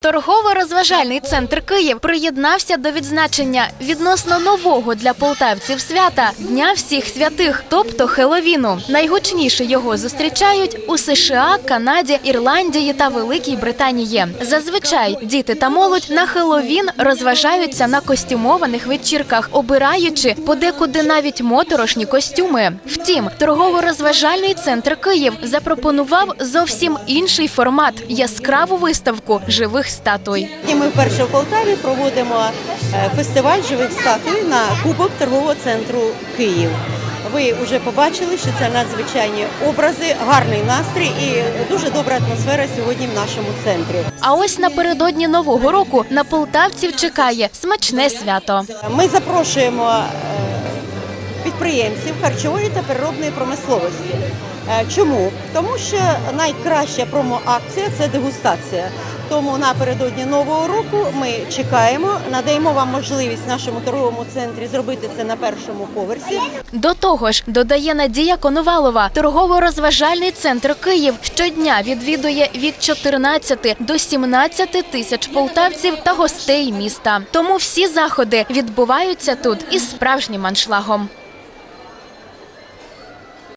Торгово-розважальний центр Київ приєднався до відзначення відносно нового для полтавців свята Дня всіх святих, тобто Хеловіну. Найгучніше його зустрічають у США, Канаді, Ірландії та Великій Британії. Зазвичай діти та молодь на Хеловін розважаються на костюмованих вечірках, обираючи подекуди навіть моторошні костюми. Втім, торгово-розважальний центр Київ запропонував зовсім інший формат яскраву виставку живих статуй. І ми вперше в Полтаві проводимо е, фестиваль живих статуй на кубок торгового центру Київ. Ви вже побачили, що це надзвичайні образи, гарний настрій і дуже добра атмосфера сьогодні в нашому центрі. А ось напередодні нового року на полтавців чекає смачне свято. Ми запрошуємо е, підприємців харчової та переробної промисловості. Е, Чому? Тому що найкраща промоакція це дегустація. Тому напередодні нового року ми чекаємо, надаємо вам можливість нашому торговому центрі зробити це на першому поверсі. До того ж, додає Надія Коновалова, торгово-розважальний центр Київ щодня відвідує від 14 до 17 тисяч полтавців та гостей міста. Тому всі заходи відбуваються тут із справжнім аншлагом.